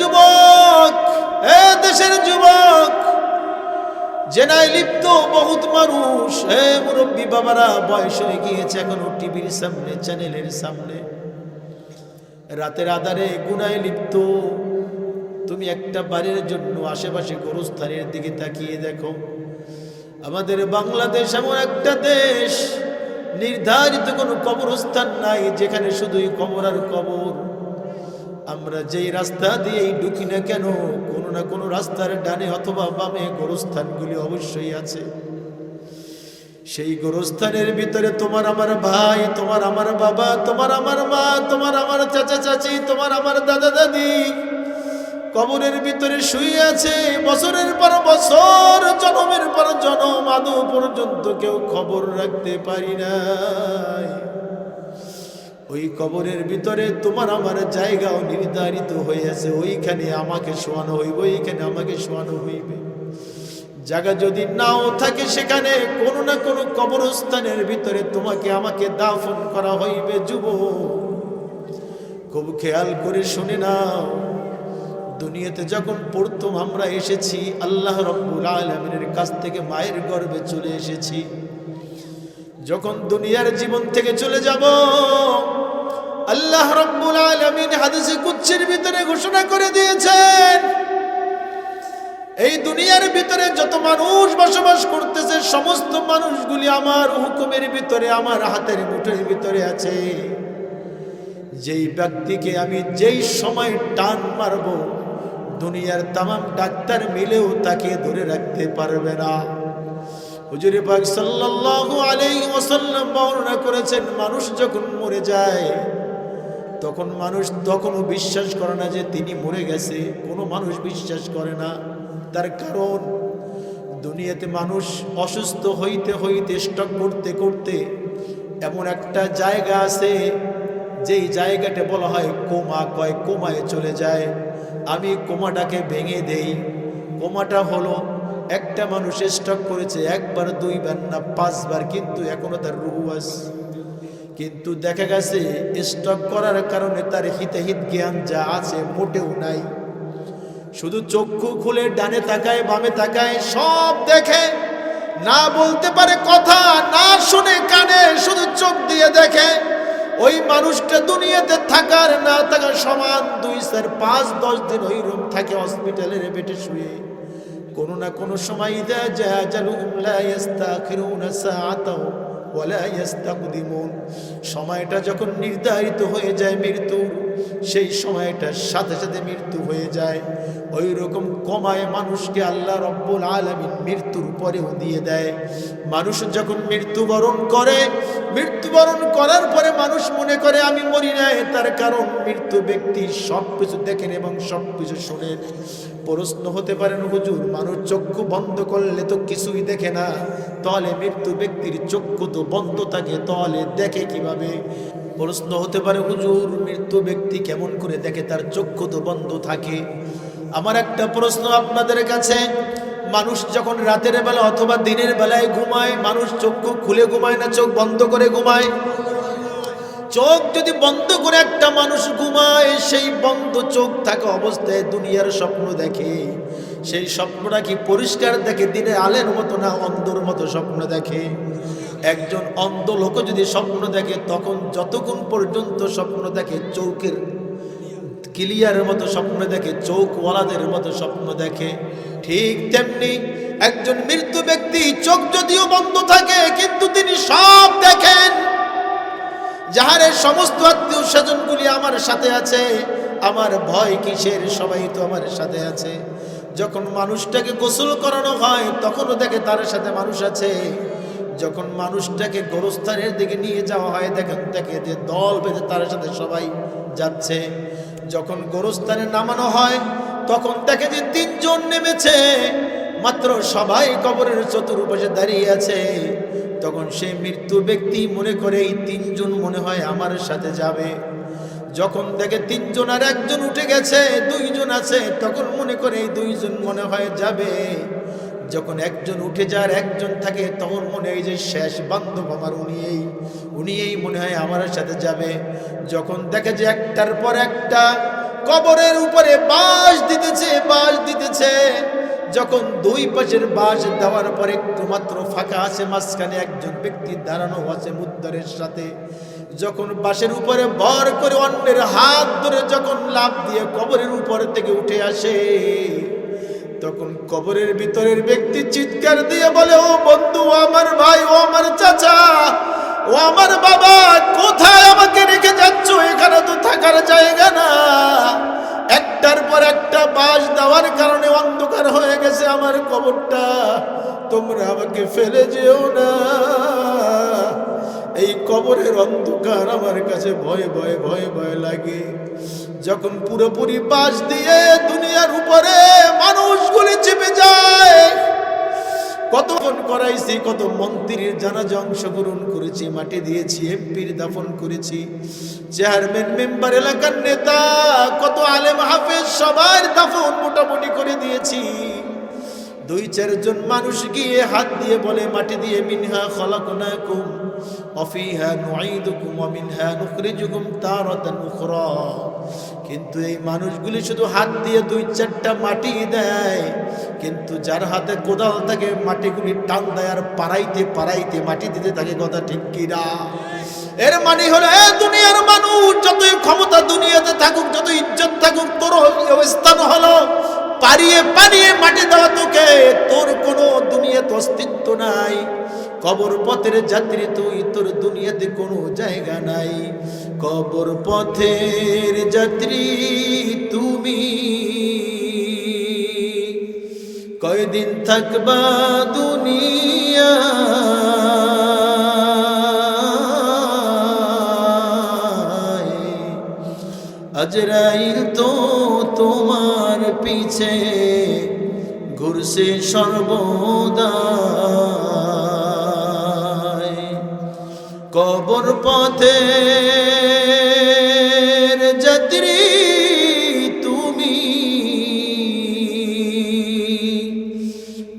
যুবক, এ দেশের যুবক জেনায় লিপ্ত বহুত মানুষ হে মুরব্বী বাবারা বয়স হয়ে গিয়েছে এখনও টিভির সামনে, চ্যানেলের সামনে। রাতের আধারে গুনায় লিপ্ত। তুমি একটা বাড়ির জন্য আশেপাশে গরুস্থানের দিকে তাকিয়ে দেখো। আমাদের বাংলাদেশ এমন একটা দেশ, নির্ধারিত কোনো কবরস্থান নাই যেখানে শুধুই কবর আর কবর। আমরা যেই রাস্তা দিয়েই ঢুকি না কেন, কোনো না কোনো রাস্তার ডানে অথবা বামে গোরস্থানগুলি অবশ্যই আছে। সেই গোরস্থানের ভিতরে তোমার আমার ভাই, তোমার আমার বাবা, তোমার আমার মা, তোমার আমার চাচা চাচি, তোমার আমার দাদা দাদি কবরের ভিতরে শুয়ে আছে। বছরের পর বছর, জনমের পর জনম, আদৌ পর্যন্ত কেউ খবর রাখতে পারি নাই। ওই কবরের ভিতরে তোমার আমার জায়গাও নির্ধারিত হয়ে আছে ওইখানে আমাকে শোয়ানো হইব, ওইখানে আমাকে শোয়ানো হইবে। জায়গা যদি নাও থাকে সেখানে কোনো না কোনো কবরস্থানের ভিতরে তোমাকে আমাকে দাফন করা হইবে যুব খুব খেয়াল করে শুনে নাও। দুনিয়াতে যখন পড়তুম আমরা এসেছি, আল্লাহ রব্বুল আলমিনের কাছ থেকে মায়ের গর্ভে চলে এসেছি। যখন দুনিয়ার জীবন থেকে চলে যাব আল্লাহ রব্বুল আলমিন হাদিসে কুচ্ছের ভিতরে ঘোষণা করে দিয়েছেন, এই দুনিয়ার ভিতরে যত মানুষ বসবাস করতেছে, সমস্ত মানুষগুলি আমার হুকুমের ভিতরে, আমার হাতের মুঠের ভিতরে আছে। যেই ব্যক্তিকে আমি যেই সময় টান মারব, দুনিয়ার তামাম ডাক্তার মিলেও তাকে ধরে রাখতে পারবে না। হুজুরে পাক সাল্লাল্লাহু আলাইহি ওয়াসাল্লাম বর্ণনা করেছেন, মানুষ যখন মরে যায় তখন মানুষ তখনও বিশ্বাস করে না যে তিনি মরে গেছে। কোনো মানুষ বিশ্বাস করে না। তার কারণ, দুনিয়াতে মানুষ অসুস্থ হইতে হইতে, স্টক করতে করতে এমন একটা জায়গা আছে, যেই জায়গাটা বলা হয় কোমা, কয় কোমায় চলে যায়। আমি কোমাটাকে ভেঙে দেই। কোমাটা হলো, একটা মানুষ স্টক করেছে, একবার, দুইবার না পাঁচবার, কিন্তু এখনও তার রুহু আছে। কিন্তু দেখা গেছে স্টক করার কারণে তার হিতাহিত জ্ঞান যা আছে মোটেও নাই। শুধু চক্ষু খুলে ডানে তাকায়, বামে তাকায়, সব দেখে। না বলতে পারে কথা, না শুনে কানে, শুধু চোখ দিয়ে দেখে। ওই মানুষটা দুনিয়াতে থাকার, না থাকার সমান দুই চার পাঁচ দশ দিন ওই রুম থাকে হসপিটালের বেটে শুয়ে। কোনো না কোনো সময় ইদা যা জালুহুম লা ইস্তাখিরুনা সাআতাও। ওয়ালা ইয়াস্তাকদিমুন। সময়টা যখন নির্ধারিত হয়ে যায় মৃত্যুর সেই সময়টার সাথে সাথে মৃত্যু হয়ে যায়। ওই রকম কমায় মানুষকে আল্লাহ রব্বুল আলামিন মৃত্যুর পরেও দিয়ে দেয়। মানুষ যখন মৃত্যুবরণ করে, মৃত্যুবরণ করার পরে মানুষ মনে করে, আমি মরি নাই। তার কারণ মৃত্যু ব্যক্তি সব কিছু দেখেন এবং সব কিছু শোনেন। প্রশ্ন হতে পারেন হুজুর, মানুষ চক্ষু বন্ধ করলে তো কিছুই দেখে না। তাহলে মৃত্যু ব্যক্তির চক্ষু তো বন্ধ থাকে, তাহলে দেখে কীভাবে? প্রশ্ন হতে পারে, হুজুর মৃত্যু ব্যক্তি কেমন করে দেখে তার চক্ষু তো বন্ধ থাকে? আমার একটা প্রশ্ন আপনাদের কাছে, মানুষ যখন রাতের বেলা অথবা দিনের বেলায় ঘুমায়, মানুষ চক্ষু খুলে ঘুমায় না, চোখ বন্ধ করে ঘুমায়? চোখ যদি বন্ধ করে একটা মানুষ ঘুমায়, সেই বন্ধ চোখ থাকা অবস্থায় দুনিয়ার স্বপ্ন দেখে। সেই স্বপ্নটা কি পরিষ্কার দেখে দিনে আলের মতো না অন্ধর মতো স্বপ্ন দেখে? একজন অন্ধ লোক যদি স্বপ্ন দেখে, তখন যতক্ষণ পর্যন্ত স্বপ্ন দেখে, চৌকের ক্লিয়ারের মতো স্বপ্ন দেখে চোখওয়ালাদের মতো স্বপ্ন দেখে, ঠিক তেমনি একজন মৃত্যু ব্যক্তি চোখ যদিও বন্ধ থাকে, কিন্তু তিনি সব দেখেন। যাহারে সমস্ত আত্মীয় স্বজনগুলি আমার সাথে আছে, আমার ভয় কিসের, সবাই তো আমার সাথে আছে। যখন মানুষটাকে গোসল করানো হয়, তখনও দেখে তার সাথে মানুষ আছে। যখন মানুষটাকে গোরস্থানের দিকে নিয়ে যাওয়া হয়, দেখেন, দেখে যে দল বেঁধে তার সাথে সবাই যাচ্ছে। যখন গোরস্থানে নামানো হয়, তখন দেখে যে তিনজন নেমেছে, মাত্র সবাই কবরের চতুর্পাশে দাঁড়িয়ে আছে। তখন সেই মৃত্যু ব্যক্তি মনে করে, এই তিনজন মনে হয় আমার সাথে যাবে। যখন দেখে তিনজন আর একজন উঠে গেছে, দুইজন আছে, তখন মনে করে, এই দুইজন মনে হয় যাবে। যখন একজন উঠে যার একজন থাকে, তখন মনে হয় যে শেষ বান্ধব আমার উনি এই উনি এই মনে হয় আমার সাথে যাবে। যখন দেখে যে একটার পর একটা কবরের উপরে বাঁশ দিতেছে বাঁশ দিতেছে। যখন দুই পাশের বাঁশ দেওয়ার পরে একটু মাত্র ফাঁকা আছে, মাঝখানে একজন ব্যক্তি দাঁড়ানো আছে মুদ্দারের সাথে। যখন বাঁশের উপরে ভর করে অন্যের হাত ধরে যখন লাভ দিয়ে কবরের উপর থেকে উঠে আসে তখন কবরের ভিতরের ব্যক্তি চিৎকার দিয়ে বলে, ও বন্ধু, আমার ভাই, ও আমার চাচা, ও আমার বাবা, কোথায় আমাকে রেখে যাচ্ছ? এখানে তো থাকার জায়গা না। একটার পর একটা বাস দেওয়ার কারণে অন্ধকার হয়ে গেছে আমার কবরটা। তোমরা আমাকে ফেলে যেও না। এই কবরের অন্ধকার আমার কাছে ভয়ে ভয়ে ভয়ে ভয়ে লাগে। যখন পুরোপুরি বাস দিয়ে দুনিয়ার উপরে মানুষগুলি চেপে যায় কত ফোন করাইছি, কত মন্ত্রীর জানাজা অংশগ্রহণ করেছি, মাটি দিয়েছি, এমপির দাফন করেছি, চেয়ারম্যান, মেম্বার, এলাকার নেতা, কত আলেম, হাফেজ, সবার দাফন মোটামুটি করে দিয়েছি। দুই, চারজন মানুষ গিয়ে হাত দিয়ে বলে, মাটি দিয়ে মিনহা খলাকুনাকুম। অফিহা নুঈদুকুম ওয়া মিনহা নুখরিজুকুম তারাতান কিন্তু এই মানুষগুলি শুধু হাত দিয়ে দুই চারটা মাটি দেয়, কিন্তু যার হাতে কোদাল থাকে, মাটিগুলি টান দেয় আর পাড়াইতে পাড়াইতে মাটি দিতে থাকে, কথা ঠিক কিনা এর মানে হলো, এ দুনিয়ার মানুষ, যতই ক্ষমতা দুনিয়াতে থাকুক যত ইজ্জত থাকুক, তোর অবস্থান হলো পারিয়ে পারিয়ে মাটি দেওয়া তোকে, তোর কোনো দুনিয়াতে অস্তিত্ব নাই। কবর পথের যাত্রী তুই তোর দুনিয়াতে কোনো জায়গা নাই। কবর পথের যাত্রী তুমি। কয়দিন থাকবা দুনিয়া? আজরাইল তো তোমার পিছে, ঘুরছে সর্বদা। পথে। যাত্রী তুমি।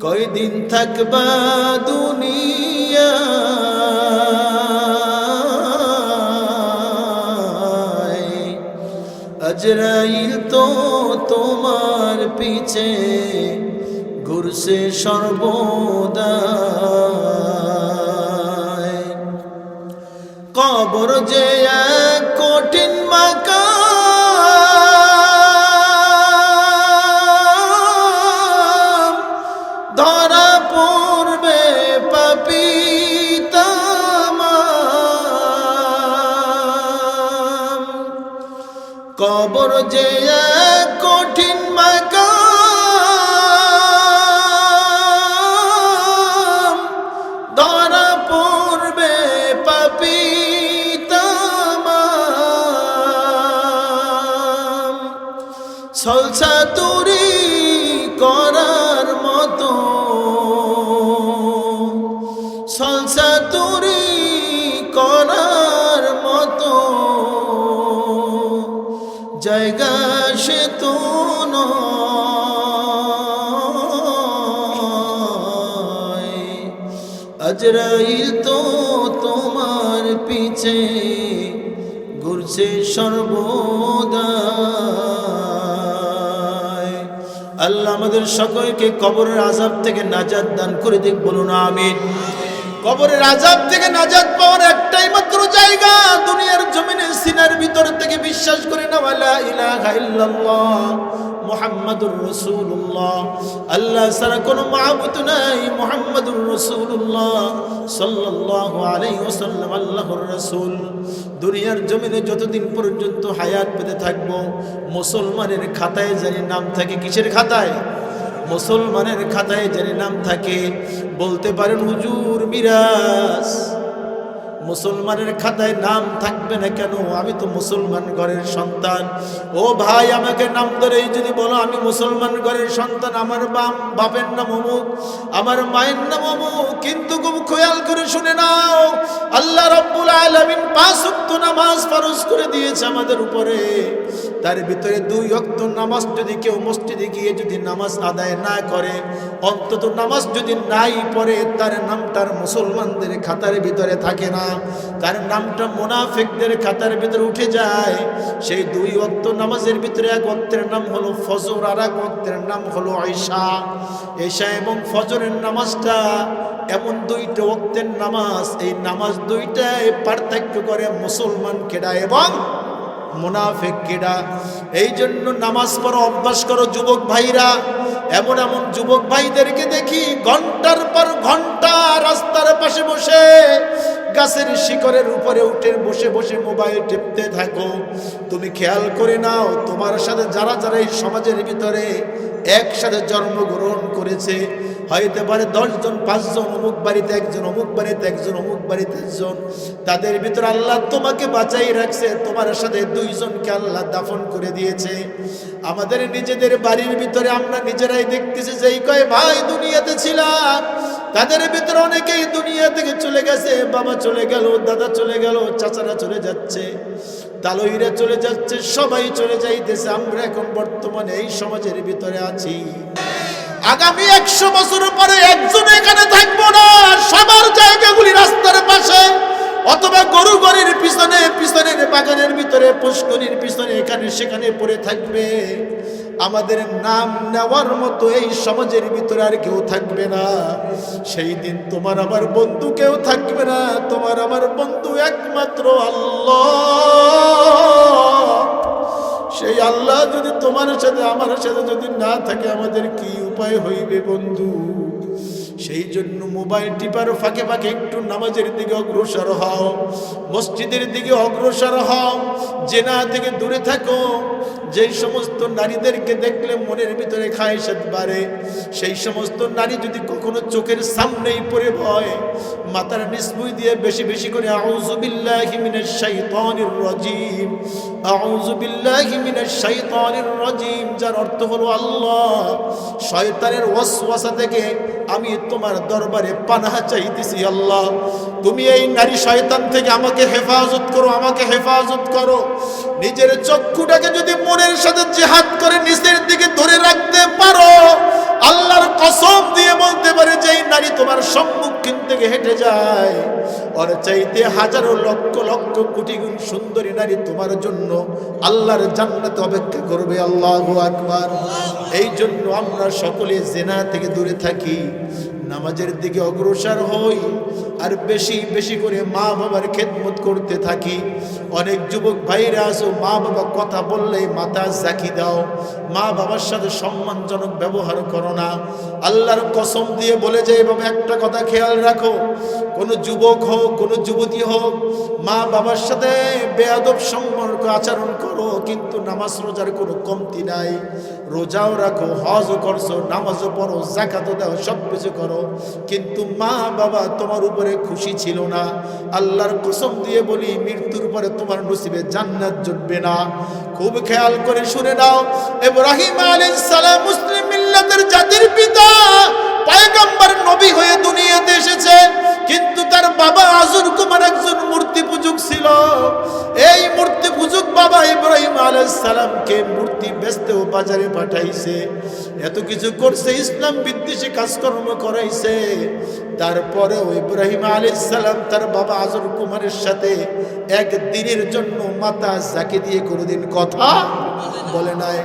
কয়দিন থাকবা দুনিয়া। আজরাইল তো তোমার পিছে ঘুরছে সর্বদা। কবর যে এক কঠিন ধরা পড়বে পাপি কবর যে করার মতো। সলসা তুরি করার মতো। জায়গা সে তো আজরাইল তো তোমার পিছে, ঘুরছে সর্বদা। আল্লাহ আমাদের সকলকে কবরের আজাব থেকে নাজাদ দান করে দিক, বলুন আমিন। কবরের আজাব থেকে নাজাদ পাওয়ার একটাই মাত্র জায়গা, দুনিয়ার জমিনে সিনার ভিতর থেকে বিশ্বাস করে না ইলাহা ইল্লাল্লাহ। মুহাম্মাদুর রাসূলুল্লাহ। আল্লাহ ছাড়া কোনো মাহবুত নাই মুহাম্মাদুর রাসূলুল্লাহ। সাল্লাল্লাহু আলাইহি ওয়াসাল্লাম আল্লাহর রসুল। দুনিয়ার জমিনে যতদিন পর্যন্ত হায়াত পেতে থাকব, মুসলমানের খাতায় জানি নাম থাকে, কিসের খাতায়? মুসলমানের খাতায় জানি নাম থাকে, বলতে পারেন হুজুর মিরাজ। মুসলমানের খাতায় নাম থাকবে না কেন? আমি তো মুসলমান ঘরের সন্তান। ও ভাই, আমাকে নাম ধরেই যদি বলো, আমি মুসলমান ঘরের সন্তান, আমার বাম বাপের নাম অমুক, আমার মায়ের নাম অমুক, কিন্তু খুব খেয়াল করে শুনে নাও, আল্লাহ রব্বুল আলমিন পাঁচ নামাজ ফরজ করে দিয়েছে আমাদের উপরে। তার ভিতরে দুই অক্ত নামাজ যদি কেউ মসজিদে গিয়ে যদি নামাজ আদায় না করে, অন্তত নামাজ যদি নাই পড়ে, তার নামটার মুসলমানদের খাতার ভিতরে থাকে না। তার নামটা মোনাফেকদের খাতার ভিতরে উঠে যায়। সেই দুই অক্ত নামাজের ভিতরে এক অক্তের নাম হলো ফজর, আর এক অক্তের নাম হলো ঈশা। ঈশা এবং ফজরের নামাজটা এমন দুইটা অক্তের নামাজ, এই নামাজ দুইটায় পার্থক্য করে মুসলমান কেডা এবং মুনাফেক কেডা এই জন্য নামাজ পড়ো, অভ্যাস করো যুবক ভাইরা। এমন এমন যুবক ভাইদেরকে দেখি ঘণ্টার পর ঘণ্টা রাস্তার পাশে বসে গাছের শিকড়ের উপরে উঠে বসে বসে মোবাইল টিপতে থাকো। তুমি খেয়াল করে নাও, তোমার সাথে যারা যারা এই সমাজের ভিতরে একসাথে জন্মগ্রহণ করেছে হইতে পারে দশজন, পাঁচজন, অমুক বাড়িতে একজন, অমুক বাড়িতে একজন, অমুক বাড়িতে একজন। তাদের ভিতরে আল্লাহ তোমাকে বাঁচাই রাখছে, তোমার সাথে দুইজনকে আল্লাহ দাফন করে দিয়েছে। আমাদের নিজেদের বাড়ির ভিতরে আমরা নিজেরাই দেখতেছি যে এই কয় ভাই দুনিয়াতে ছিলাম। তাদের ভিতরে অনেকেই দুনিয়া থেকে চলে গেছে, বাবা চলে গেল, দাদা চলে গেল, চাচারা চলে যাচ্ছে তালইরা চলে যাচ্ছে, সবাই চলে যাইতেছে। আমরা এখন বর্তমানে এই সমাজের ভিতরে আছি। আগামী একশো বছর পরে একজন এখানে থাকব না। সবার জায়গাগুলি রাস্তার পাশে। অথবা গরু গরির পিছনে, পিছনের বাগানের ভিতরে, পুষ্করির পিছনে, এখানে সেখানে পড়ে থাকবে। আমাদের নাম নেওয়ার মতো এই সমাজের ভিতরে আর কেউ থাকবে না। সেই দিন তোমার আমার বন্ধু কেউ থাকবে না। তোমার আমার বন্ধু একমাত্র আল্লাহ। সেই আল্লাহ যদি তোমার সাথে, আমার সাথে যদি না থাকে, আমাদের কি উপায় হইবে বন্ধু? সেই জন্য মোবাইল টিপার ফাঁকে ফাঁকে একটু নামাজের দিকে অগ্রসর হও, মসজিদের দিকে অগ্রসর হও, জেনা থেকে দূরে থাকো যেই সমস্ত নারীদেরকে দেখলে মনের ভিতরে খায়সাত বাড়ে, সেই সমস্ত নারী যদি কখনো চোখের সামনেই পড়ে ভয়, মাথার নিসমুই দিয়ে বেশি বেশি করে আউযু বিল্লাহি মিনাশ শাইতানির রাজিম। আউযু বিল্লাহি মিনাশ শাইতানির রাজিম, যার অর্থ হলো আল্লাহ, শয়তানের ওয়াসওয়াসা থেকে আমি তোমার দরবারে পানাহ চাইতেছি আল্লাহ। তুমি এই নারী শয়তান থেকে আমাকে হেফাজত করো, আমাকে হেফাজত করো। নিজের চক্ষুটাকে যদি মনের সাথে জেহাদ করে নিচের দিকে ধরে রাখতে পারো, আল্লাহর কসম দিয়ে বলতে পারে যে এই নারী তোমার সম্মুখীন থেকে হেঁটে যায়। ওর চাইতে হাজারো লক্ষ লক্ষ কোটি গুণ সুন্দরী নারী তোমার জন্য আল্লাহর জান্নাতে অপেক্ষা করবে। আল্লাহ আকবার। এই জন্য আমরা সকলে জেনা থেকে দূরে থাকি, নামাজের দিকে অগ্রসর হই আর বেশি বেশি করে মা বাবার খেদমত করতে থাকি। অনেক যুবক ভাইরা আসো, মা বাবা কথা বললেই মাথা জাকি দাও। মা বাবার সাথে সম্মানজনক ব্যবহার করো না। আল্লাহর কসম দিয়ে বলে যে এভাবে একটা কথা খেয়াল রাখো। কোনো যুবক হোক, কোনো যুবতী হোক, মা বাবার সাথে বেয়াদব সম্পর্ক আচরণ করো, কিন্তু নামাজ রোজার কোনো কমতি নাই। রোজাও রাখো, হজও করছ, নামাজও পড়ো জাকাতও দাও সব কিছু করো। কিন্তু মা বাবা তোমার উপরে খুশি ছিল না। আল্লাহর কসম দিয়ে বলি, মৃত্যুর পরে তোমার নসিবে জান্নাত জুটবে না। খুব খেয়াল করে শুনে নাও ইব্রাহিম আলাইহিস সালাম মুসলিম মিল্লাতের জাতির পিতা পয়গম্বর নবী হয়ে দুনিয়াতে এসেছে, কিন্তু তার বাবা আজুর কুমার একজন মূর্তি পূজক ছিল। এই মূর্তি পূজক বাবা ইব্রাহিম সালামকে মূর্তি বেচতেও বাজারে পাঠাইছে। এত কিছু করছে, ইসলাম বিদ্বেষী কাজকর্ম করাইছে। তারপরেও ইব্রাহিম সালাম তার বাবা আজর কুমারের সাথে এক দিনের জন্য মাতা জাকে দিয়ে কোনোদিন কথা বলে নাই।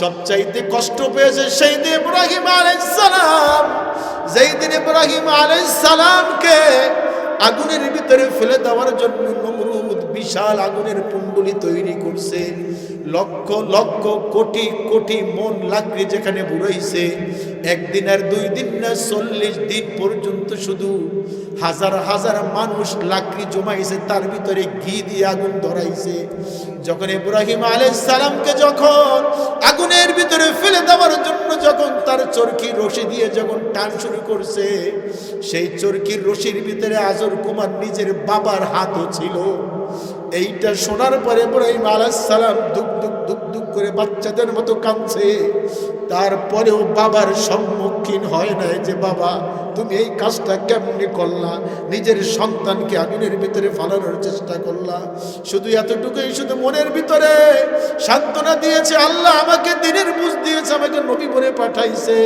সবচাইতে কষ্ট পেয়েছে সেই দিন ইব্রাহিম আলাইহিস সালাম যেই দিন ইব্রাহিম আলাইহিস সালামকে আগুনের ভিতরে ফেলে দেওয়ার জন্য নমরুদ বিশাল আগুনের কুণ্ডলি তৈরি করছে। লক্ষ লক্ষ, কোটি কোটি মন লাকড়ি যেখানে বুড়াইছে। একদিন আর দুই দিন না, চল্লিশ দিন পর্যন্ত শুধু হাজার হাজার মানুষ লাকড়ি জমাইছে, তার ভিতরে ঘি দিয়ে আগুন ধরাইছে। যখন ইব্রাহিম সালামকে যখন আগুনের ভিতরে ফেলে দেওয়ার জন্য যখন তার চরকি রশি দিয়ে যখন টান শুরু করছে, সেই চরকির রশির ভিতরে আজর কুমার নিজের বাবার হাতও ছিল। এইটা শোনার পরে ইব্রাহিম সালাম দুক দুক দুক দুক করে বাচ্চাদের মতো কাঁদছে। তারপরেও বাবার সম্মুখীন হয় নাই যে, বাবা তুমি এই কাজটা কেমনি করলা? নিজের সন্তানকে আগুনের ভিতরে ফালানোর চেষ্টা করলা। শুধু এতটুকুই, শুধু মনের ভিতরে সান্ত্বনা দিয়েছে আল্লাহ, আমাকে দিনের বুঝ দিয়েছে, আমাকে নবী বলে পাঠাইছে।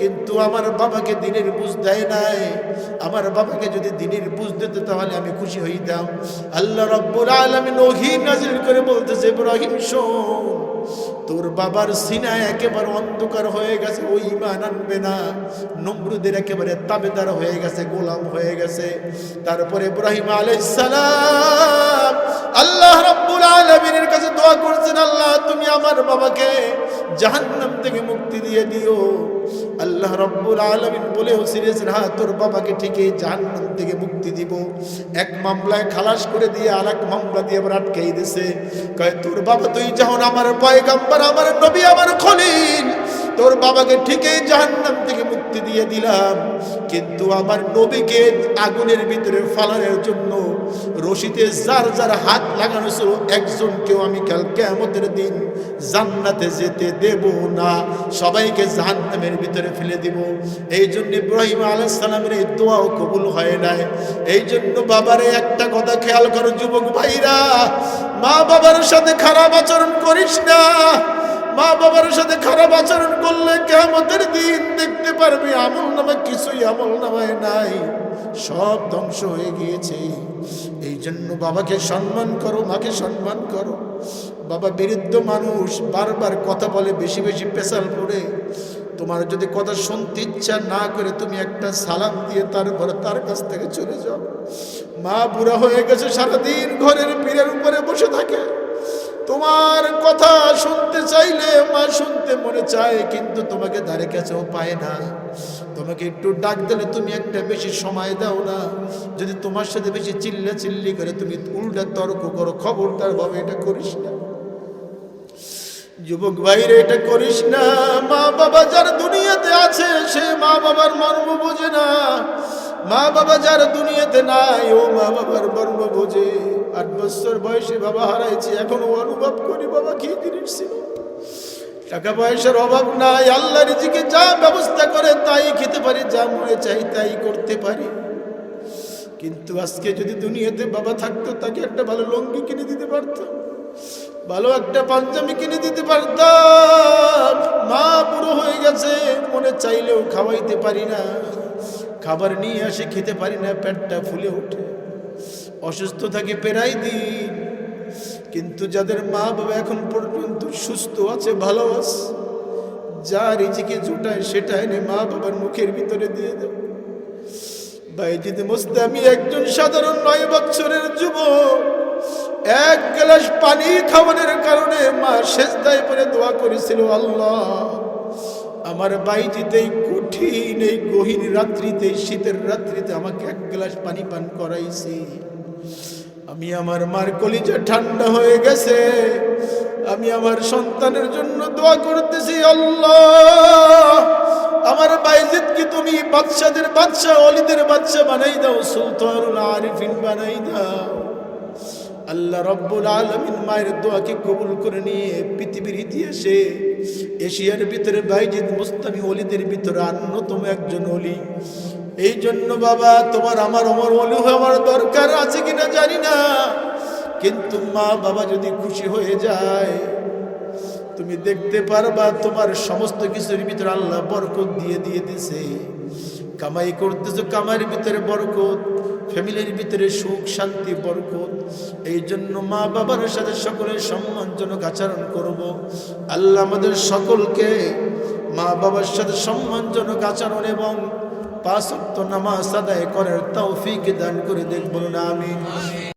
কিন্তু আমার বাবাকে দিনের বুঝ দেয় নাই। আমার বাবাকে যদি দিনের বুঝ দিত, তাহলে আমি খুশি হইতাম। আল্লাহ রব্বুল আলামিন করে বলতেছে, ইব্রাহিম, শোন। তোর বাবার সিনা একেবারে অন্ধকার হয়ে গেছে ওই ইমান আনবে না। নমরুদের একেবারে তাবেদার হয়ে গেছে, গোলাম হয়ে গেছে। তারপরে ইব্রাহিম আলাইসালাম সালাম আল্লাহ রব্বুল আলমিনের কাছে দোয়া করছেন, আল্লাহ তুমি আমার বাবাকে জাহান্নাম থেকে মুক্তি দিয়ে দিও। আল্লাহ রব্বুল আলমিন বলে হুসিনেছেন হ্যাঁ তোর বাবাকে ঠিকই জাহান্নাম থেকে মুক্তি দিব। এক মামলায় খালাস করে দিয়ে আর এক মামলা দিয়ে আবার আটকেই দিছে। কয়, তোর বাবা তুই যখন আমার পয়গাম্বার, আমার নবী, আমার খলিল, তোর বাবাকে ঠিকই জাহান্নাম থেকে মুক্তি দিয়ে দিলাম। কিন্তু আমার নবীকে আগুনের ভিতরে ফালানোর জন্য রশিতে যার যার হাত লাগানো ছিল, একজনকেও আমি কাল কেমতের দিন জান্নাতে যেতে দেব না। সবাইকে জাহান্নামের ভিতরে ফেলে দিব। এই জন্য ইব্রাহিম সালামের এই দোয়াও কবুল হয় নাই। এই জন্য বাবারে একটা কথা খেয়াল করো, যুবক ভাইরা মা বাবার সাথে খারাপ আচরণ করিস না। মা বাবার সাথে খারাপ আচরণ করলে কেমতের দিন দেখতে পারবি আমল নামে কিছুই আমল নামায় নাই। সব ধ্বংস হয়ে গিয়েছে। এই জন্য বাবাকে সম্মান করো, মাকে সম্মান করো। বাবা বিরুদ্ধ মানুষ, বারবার কথা বলে বেশি বেশি পেশাল পড়ে তোমার যদি কথা শুনতে ইচ্ছা না করে তুমি একটা সালাম দিয়ে তারপরে তার কাছ থেকে চলে যাও। মা বুড়া হয়ে গেছে, সারাদিন ঘরের পীরের উপরে বসে থাকে। তোমার কথা শুনতে চাইলে মা শুনতে মনে চায়, কিন্তু তোমাকে ধারে কাছেও পায় না। তোমাকে একটু ডাক দিলে তুমি একটা বেশি সময় দাও না। যদি তোমার সাথে বেশি চিল্লা চিল্লি করে তুমি উল্টা তর্ক করো, খবরদার ভাবে এটা করিস না। যুবক ভাইরে, এটা করিস না। মা বাবা যার দুনিয়াতে আছে, সে মা বাবার মর্ম বোঝে না। মা বাবা যার দুনিয়াতে নাই, ও মা বাবার মর্ম বোঝে। আট বছর বয়সে বাবা হারাইছি, এখনও অনুভব করি বাবা কি জিনিস ছিল। টাকা পয়সার অভাব নাই, আল্লাহ রিজিকে যা ব্যবস্থা করে তাই খেতে পারি, যা মনে চাই তাই করতে পারি। কিন্তু আজকে যদি দুনিয়াতে বাবা থাকতো, তাকে একটা ভালো লঙ্গি কিনে দিতে পারতাম, ভালো একটা পাঞ্জাবি কিনে দিতে পারতাম। মা বুড়ো হয়ে গেছে, মনে চাইলেও খাওয়াইতে পারি না। খাবার নিয়ে আসে, খেতে পারি না, পেটটা ফুলে ওঠে। অসুস্থ থাকে পেরাই দিন। কিন্তু যাদের মা বাবা এখন পর্যন্ত সুস্থ আছে, ভালো আছে, যা রিজিকে জুটায় সেটা এনে মা বাবার মুখের ভিতরে দিয়ে দেব। বাইজিদ মোস্তামি একজন সাধারণ নয় বছরের যুবক। এক গ্লাস পানি খাওয়ানোর কারণে মা শেষদায় পরে দোয়া করেছিল, আল্লাহ, আমার বাইজিতে কঠিন, এই গহীন রাত্রিতে, শীতের রাত্রিতে আমাকে এক গ্লাস পানি পান করাইছি আমি আমার মার কলিজা ঠান্ডা হয়ে গেছে। আমি আমার সন্তানের জন্য দোয়া করতেছি, আল্লাহ! আমার বাইজিদকে তুমি বাচ্চাদের বাচ্চা অলিদের বাচ্চা বানাই দাও, সুলতানুল আরিফিন বানাই দাও। আল্লাহ রব্বুল আলমিন মায়ের দোয়াকে কবুল করে নিয়ে পৃথিবীর ইতিহাসে এশিয়ার ভিতরে বাইজিদ মুস্তামি অলিদের ভিতরে অন্যতম একজন অলি এই জন্য বাবা, তোমার আমার অমর অলি আমার দরকার আছে কিনা জানি না। কিন্তু মা বাবা যদি খুশি হয়ে যায়, তুমি দেখতে পারবা তোমার সমস্ত কিছুর ভিতরে আল্লাহ বরকত দিয়ে দিয়ে দিছে কামাই করতেছো, কামাইয়ের ভিতরে বরকত। ফ্যামিলির ভিতরে সুখ, শান্তি, বরকত, এই জন্য মা বাবার সাথে সকলের সম্মানজনক আচরণ করব। আল্লাহ আমাদের সকলকে মা বাবার সাথে সম্মানজনক আচরণ এবং পাঁচ নামাজ আদায় করার তৌফিক দান করে দেখব না আমি